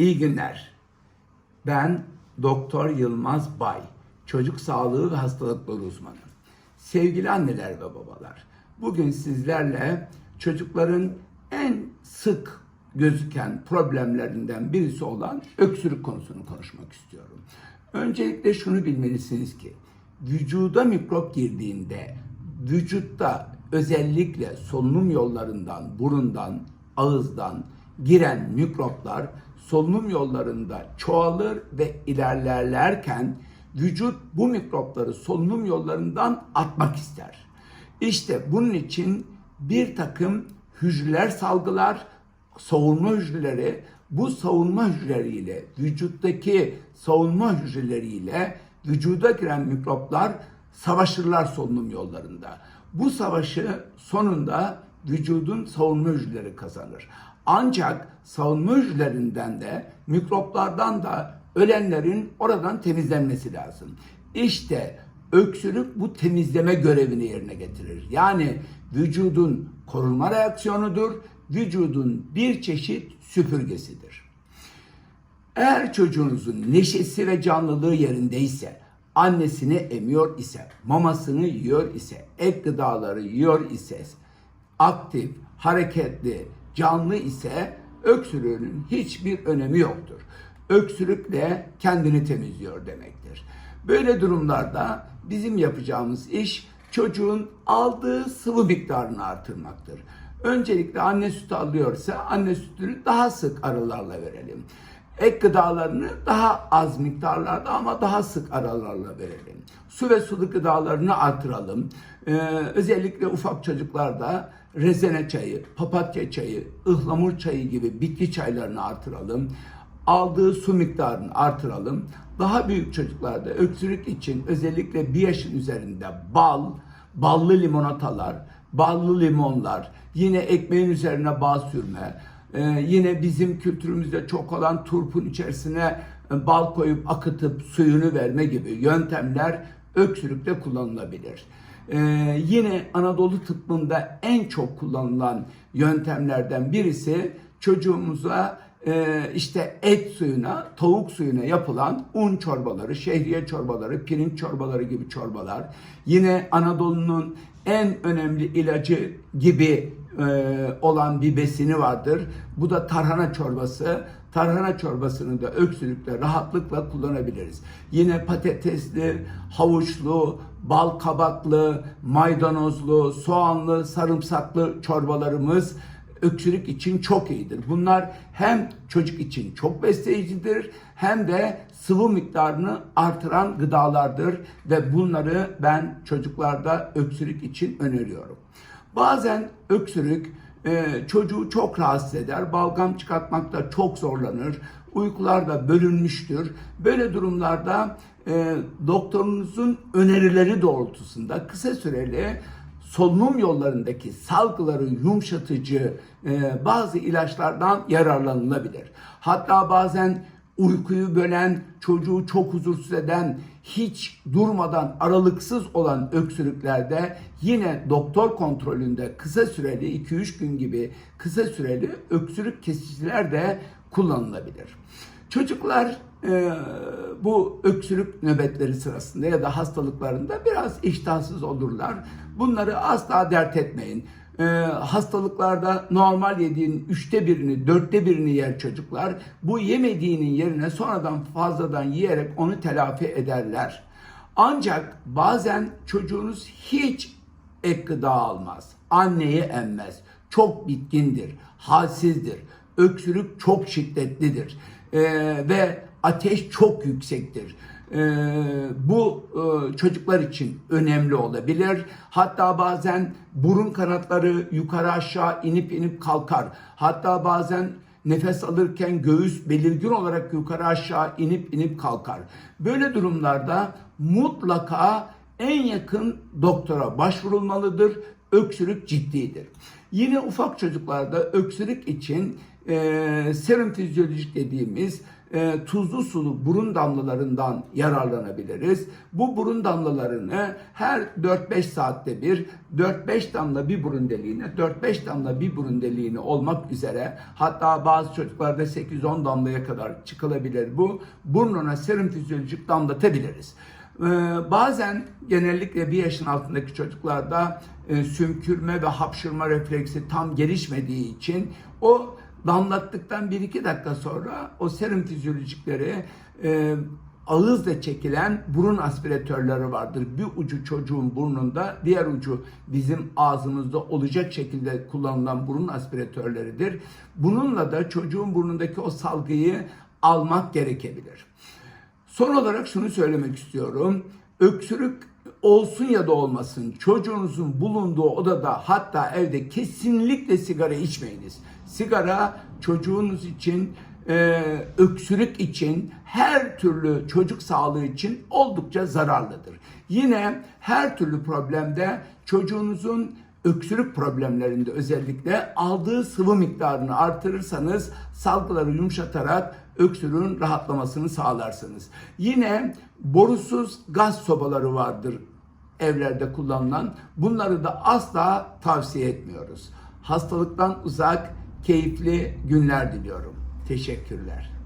İyi günler. Ben Doktor Yılmaz Bay, çocuk sağlığı ve hastalıkları uzmanı. Sevgili anneler ve babalar, bugün sizlerle çocukların en sık gözüken problemlerinden birisi olan öksürük konusunu konuşmak istiyorum. Öncelikle şunu bilmelisiniz ki vücuda mikrop girdiğinde vücutta özellikle solunum yollarından, burundan, ağızdan giren mikroplar solunum yollarında çoğalır ve ilerlerlerken vücut bu mikropları solunum yollarından atmak ister. İşte bunun için bir takım hücreler salgılar, savunma hücreleri bu savunma hücreleriyle vücuttaki savunma hücreleriyle vücuda giren mikroplar savaşırlar solunum yollarında. Bu savaşı sonunda vücudun savunma hücreleri kazanır. Ancak savunma hücrelerinden de mikroplardan da ölenlerin oradan temizlenmesi lazım. İşte öksürük bu temizleme görevini yerine getirir. Yani vücudun korunma reaksiyonudur, vücudun bir çeşit süpürgesidir. Eğer çocuğunuzun neşesi ve canlılığı yerindeyse, annesini emiyor ise, mamasını yiyor ise, ek gıdaları yiyor ise, aktif, hareketli, canlı ise öksürüğünün hiçbir önemi yoktur. Öksürükle kendini temizliyor demektir. Böyle durumlarda bizim yapacağımız iş çocuğun aldığı sıvı miktarını artırmaktır. Öncelikle anne sütü alıyorsa anne sütünü daha sık aralarla verelim. Ek gıdalarını daha az miktarlarda ama daha sık aralarla verelim. Su ve sulu gıdalarını artıralım. Ee, özellikle ufak çocuklarda rezene çayı, papatya çayı, ıhlamur çayı gibi bitki çaylarını artıralım. Aldığı su miktarını artıralım. Daha büyük çocuklarda öksürük için özellikle bir yaşın üzerinde bal, ballı limonatalar, ballı limonlar, yine ekmeğin üzerine bal sürme, ee, yine bizim kültürümüzde çok olan turpun içerisine e, bal koyup akıtıp suyunu verme gibi yöntemler öksürükte kullanılabilir. Ee, yine Anadolu tıbbında en çok kullanılan yöntemlerden birisi çocuğumuza e, işte et suyuna, tavuk suyuna yapılan un çorbaları, şehriye çorbaları, pirinç çorbaları gibi çorbalar. Yine Anadolu'nun en önemli ilacı gibi e, olan bir besini vardır. Bu da tarhana çorbası. Tarhana çorbasını da öksürükte rahatlıkla kullanabiliriz. Yine patatesli, havuçlu, bal kabaklı, maydanozlu, soğanlı, sarımsaklı çorbalarımız öksürük için çok iyidir. Bunlar hem çocuk için çok besleyicidir hem de sıvı miktarını artıran gıdalardır ve bunları ben çocuklarda öksürük için öneriyorum. Bazen öksürük e, çocuğu çok rahatsız eder, balgam çıkartmakta çok zorlanır, uykular da bölünmüştür. Böyle durumlarda e, doktorunuzun önerileri doğrultusunda kısa süreli solunum yollarındaki salgıları yumuşatıcı e, bazı ilaçlardan yararlanılabilir. Hatta bazen uykuyu bölen, çocuğu çok huzursuz eden, hiç durmadan aralıksız olan öksürüklerde yine doktor kontrolünde kısa süreli 2-3 gün gibi kısa süreli öksürük kesiciler de kullanılabilir. Çocuklar e, bu öksürük nöbetleri sırasında ya da hastalıklarında biraz iştahsız olurlar. Bunları asla dert etmeyin. E, hastalıklarda normal yediğin üçte birini, dörtte birini yer çocuklar. Bu yemediğinin yerine sonradan fazladan yiyerek onu telafi ederler. Ancak bazen çocuğunuz hiç ek gıda almaz. Anneyi emmez. Çok bitkindir, halsizdir. Öksürük çok şiddetlidir. Ee, ve ateş çok yüksektir. Ee, bu e, çocuklar için önemli olabilir. Hatta bazen burun kanatları yukarı aşağı inip inip kalkar. Hatta bazen nefes alırken göğüs belirgin olarak yukarı aşağı inip inip kalkar. Böyle durumlarda mutlaka en yakın doktora başvurulmalıdır. Öksürük ciddidir. Yine ufak çocuklarda öksürük için e, serum fizyolojik dediğimiz e, tuzlu sulu burun damlalarından yararlanabiliriz. Bu burun damlalarını her 4-5 saatte bir 4-5 damla bir burun deliğine 4-5 damla bir burun deliğine olmak üzere hatta bazı çocuklarda 8-10 damlaya kadar çıkılabilir bu. Burnuna serum fizyolojik damlatabiliriz. Ee, bazen genellikle bir yaşın altındaki çocuklarda e, sümkürme ve hapşırma refleksi tam gelişmediği için o damlattıktan 1-2 dakika sonra o serum fizyolojikleri e, ağızla çekilen burun aspiratörleri vardır. Bir ucu çocuğun burnunda, diğer ucu bizim ağzımızda olacak şekilde kullanılan burun aspiratörleridir. Bununla da çocuğun burnundaki o salgıyı almak gerekebilir. Son olarak şunu söylemek istiyorum. Öksürük olsun ya da olmasın çocuğunuzun bulunduğu odada hatta evde kesinlikle sigara içmeyiniz. Sigara çocuğunuz için e, öksürük için her türlü çocuk sağlığı için oldukça zararlıdır. Yine her türlü problemde çocuğunuzun öksürük problemlerinde özellikle aldığı sıvı miktarını artırırsanız salgıları yumuşatarak öksürüğün rahatlamasını sağlarsınız. Yine borusuz gaz sobaları vardır evlerde kullanılan. Bunları da asla tavsiye etmiyoruz. Hastalıktan uzak, keyifli günler diliyorum. Teşekkürler.